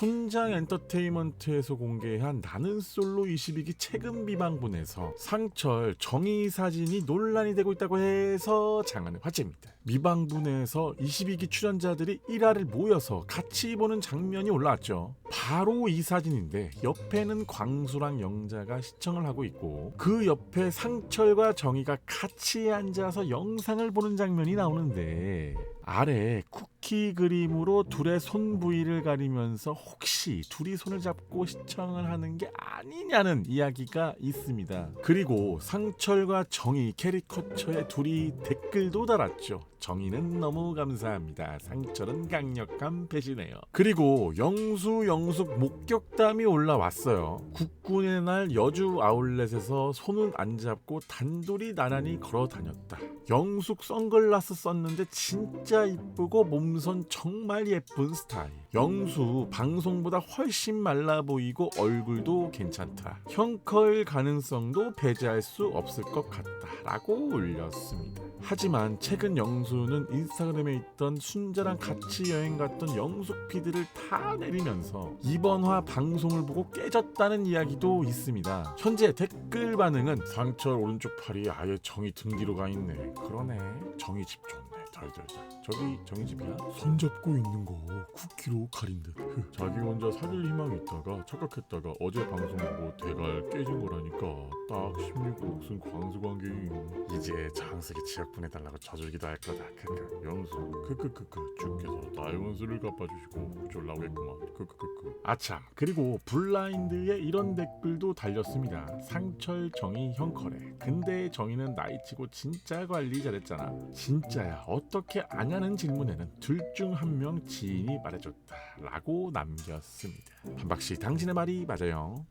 촌장 엔터테인먼트에서 공개한 나는 솔로 22기 최근 미방분에서 상철 정의 사진이 논란이 되고 있다고 해서 장안의 화제입니다. 미방분에서 22기 출연자들이 1화를 모여서 같이 보는 장면이 올라왔죠. 바로 이 사진인데 옆에는 광수랑 영자가 시청을 하고 있고 그 옆에 상철과 정의가 같이 앉아서 영상을 보는 장면이 나오는데 아래 쿠키 그림으로 둘의 손 부위를 가리면서 혹시 둘이 손을 잡고 시청을 하는 게 아니냐는 이야기가 있습니다. 그리고 상철과 정의 캐리커처에 둘이 댓글도 달았죠. 정의는 너무 감사합니다. 상철은 강력한 배신해요. 그리고 영수 영숙 목격담이 올라왔어요. 국군의 날 여주 아울렛에서 손을 안 잡고 단둘이 나란히 걸어 다녔다. 영숙 선글라스 썼는데 진짜 이쁘고 몸선 정말 예쁜 스타일. 영수 방송보다 훨씬 말라 보이고 얼굴도 괜찮다. 형컬 가능성도 배제할 수 없을 것 같다라고 올렸습니다. 하지만 최근 영수는 인스타그램에 있던 순자랑 같이 여행 갔던 영숙 피드를 다 내리면서 이번 화 방송을 보고 깨졌다는 이야기도 있습니다. 현재 댓글 반응은 상철 오른쪽 팔이 아예 정이 등 뒤로 가 있네. 그러네. 정이 집 좋네. 잘잘잘. 저기 정이 집이야? 손 잡고 있는 거 쿠키로 가린 듯. 흐. 자기 혼자 살릴 희망이 있다가 착각했다가 어제 방송 보고 대갈 깨진 거라니까 딱 16억 쓴 광수 관계임. 이제 장석이 지역 보내달라고 져주기도 할 거다. 크크 영수 크크크크 주께서 나의 원수를 갚아주시고 졸라오겠구만. 크크크크. 아참 그리고 블라인드에 이런 댓글도 달렸습니다. 상철 정의 형커래. 근데 정의는 나이치고 진짜 관리 잘했잖아. 진짜야 어떻게 아냐는 질문에는 둘 중 한 명 지인이 말해줬다라고 남겼습니다. 한박씨 당신의 말이 맞아요.